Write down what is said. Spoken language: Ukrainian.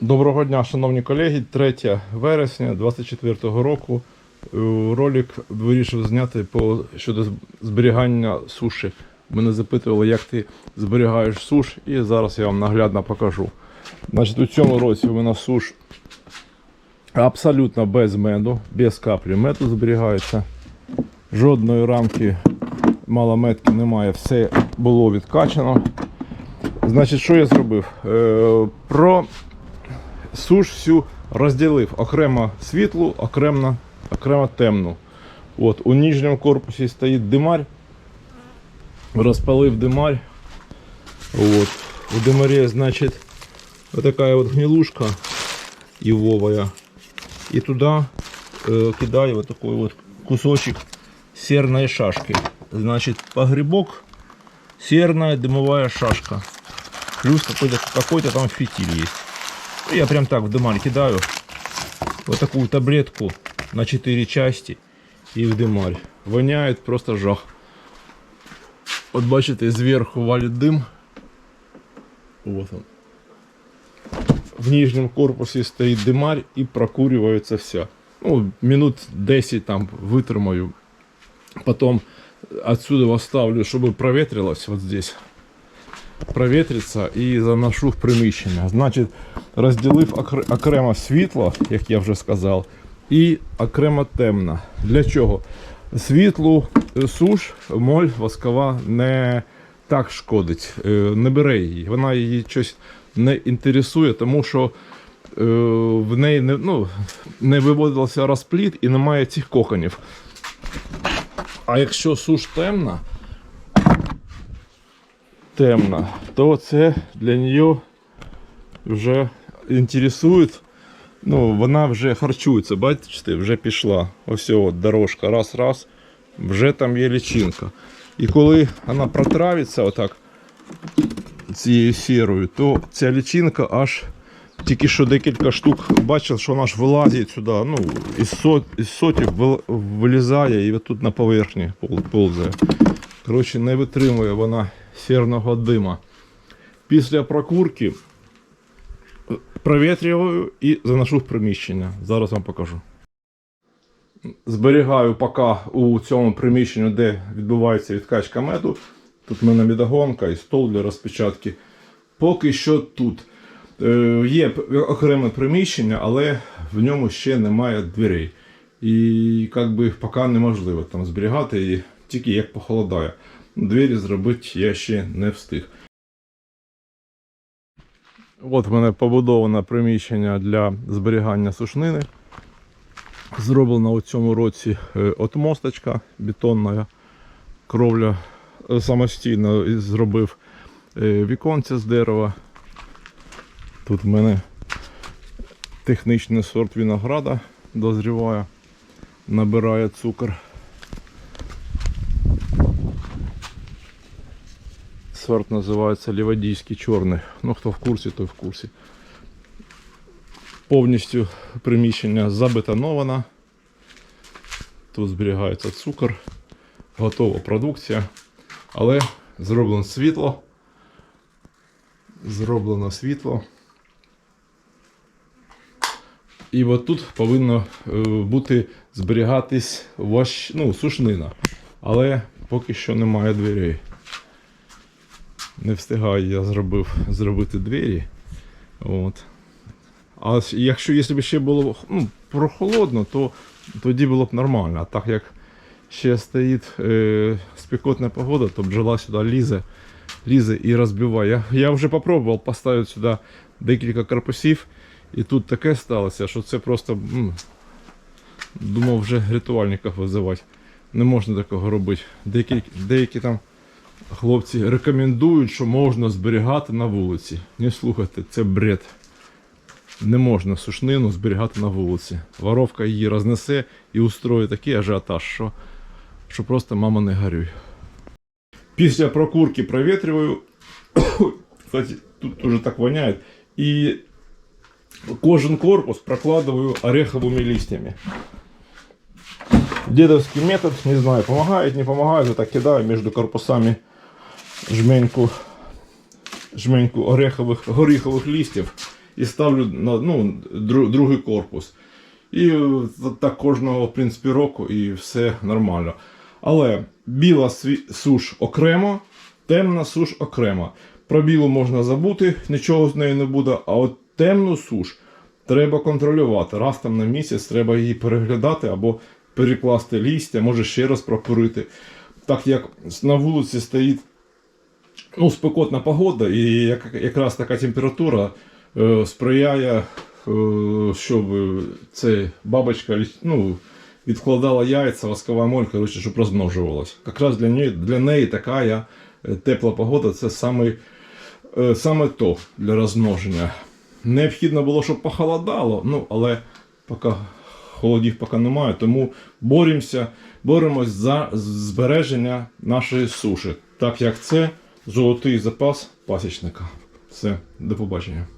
Доброго дня, шановні колеги. 3 вересня 2024 року. Е, Ролик вирішив зняти по щодо зберігання суші. Мене запитували, як ти зберігаєш суш, і зараз я вам наглядно покажу. Значить, у цьому році у мене суш абсолютно без меду, без каплі меду зберігається. Жодної рамки малометки немає, все було відкачано. Значить, що я зробив? Е, про суш всю розділив окремо світлу, окремо, окремо темну. От, у нижньому корпусі стоїть димарь. Розпалив димарь. От. У димарі, значить, вот такая вот гнилушка ивовая. И туда э, кидаю такой вот кусочек серной шашки. Значит, погребок, серная дымовая шашка. Плюс какой-то какой там фитиль есть. Ну, Я прям так в дымарь кидаю. Вот такую таблетку на 4 части и в дымарь. Воняет просто жах. От бачите, зверху валит дым. Вот он. В нижнем корпусі стоїть димарь і прокурюється вся. Ну, минут 10 там витримаю. Потом отсюда оставлю, чтобы проветрилось вот здесь. Проветриться і заношу в приміщення. Значить, розділив окр- окремо світло, як я вже сказав, і окремо темно. Для чого? Світлу е, суш, моль воскова не так шкодить, е, не бере її. Вона її щось не інтересує, тому що е, в неї не, ну, не виводився розпліт і немає цих коконів. А якщо суш темна, темна, то це для неї вже інтересує. Ну, вона вже харчується, бачите, вже пішла. Ось от дорожка, раз, раз, вже там є лічинка. І коли вона протравиться отак цією сірою, то ця лічинка аж тільки що декілька штук бачив, що вона ж вилазить сюди, ну, із, сот, із сотів вилізає і отут на поверхні пол- повзає. Коротше, не витримує вона сірного дима. Після прокурки провітрюю і заношу в приміщення. Зараз вам покажу. Зберігаю поки у цьому приміщенні, де відбувається відкачка меду. Тут в мене медогонка і стол для розпечатки. Поки що тут. Е, Є окреме приміщення, але в ньому ще немає дверей. І як би, поки неможливо там зберігати тільки як похолодає. Двері зробити я ще не встиг. От в мене побудоване приміщення для зберігання сушнини. Зроблена у цьому році е, от мосточка бетонна кровля е, самостійно зробив е, віконце з дерева. Тут в мене технічний сорт винограда дозріває, набирає цукор. Сорт називається Лівадійський чорний. Ну хто в курсі, той в курсі. Повністю приміщення забетоновано. Тут зберігається цукор, готова продукція, але зроблено світло. Зроблено світло. І от тут повинно е, бути зберігатись вощ, ну, сушнина. Але поки що немає дверей. Не встигаю я зробив, зробити двері. От. А якщо якщо б ще було ну, прохолодно, то тоді було б нормально. А так як ще стоїть е, спекотна погода, то бджола сюди лізе, лізе і розбиває. Я, я вже попробував поставити сюди декілька корпусів, і тут таке сталося, що це просто м, думав вже рятувальників визивати. Не можна такого робити. Деякі, деякі там хлопці рекомендують, що можна зберігати на вулиці. Не слухайте, це бред. Не можна сушнину зберігати на вулиці. Воровка її рознесе і устроїть такий ажіотаж, що, що просто мама не горюй. Після прокурки провітрюю. Кстати, тут уже так воняє. І кожен корпус прокладываю ореховыми листьями. Дедовский метод, не знаю, помогает, не помогает, я так кидаю между корпусами жменьку, жменьку орехових, горіхових листів і ставлю на ну, дру- другий корпус. І е, так кожного в принципі, року, і все нормально. Але біла суш окремо, темна суш окремо. Про білу можна забути, нічого з нею не буде, а от темну суш треба контролювати. Раз там на місяць треба її переглядати або перекласти лістя, може ще раз пропорити. Так як на вулиці стоїть ну, спекотна погода, і як, якраз така температура е, сприяє, е, щоб це бабочка ну, відкладала яйця, воскова моль, коротше, щоб розмножувалась. Якраз для неї, для неї така е, тепла погода це саме, е, саме то для розмноження. Необхідно було, щоб похолодало, ну, але поки холодів поки немає, тому боремося, боремось за збереження нашої суші, так як це золотий запас пасічника. Все, до побачення.